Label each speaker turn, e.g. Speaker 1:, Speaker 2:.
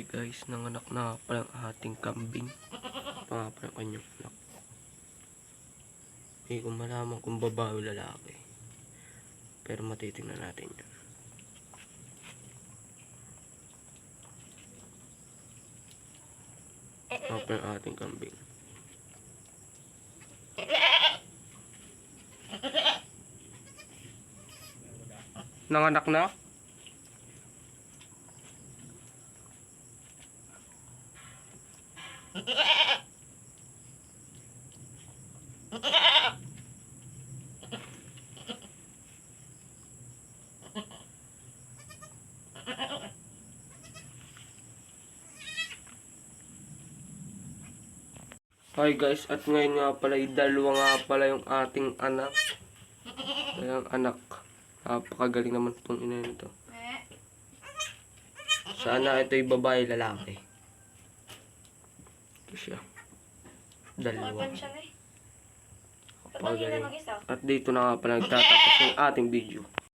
Speaker 1: guys, nanganak na pala ang ating kambing. Pangapa ng kanyang anak. Hindi ko malaman kung babae o lalaki. Pero matitingnan natin yan. Pangapa ng ating kambing. Nanganak na? Hi guys, at ngayon nga pala, dalawa nga pala yung ating anak. Ayan, anak. Napakagaling naman itong ina nito. Sana ito'y babae lalaki. Ito siya. Dalawa.
Speaker 2: Eh.
Speaker 1: Napakagaling.
Speaker 2: mag-isa?
Speaker 1: At dito na nga pala nagtatapos yung ating video.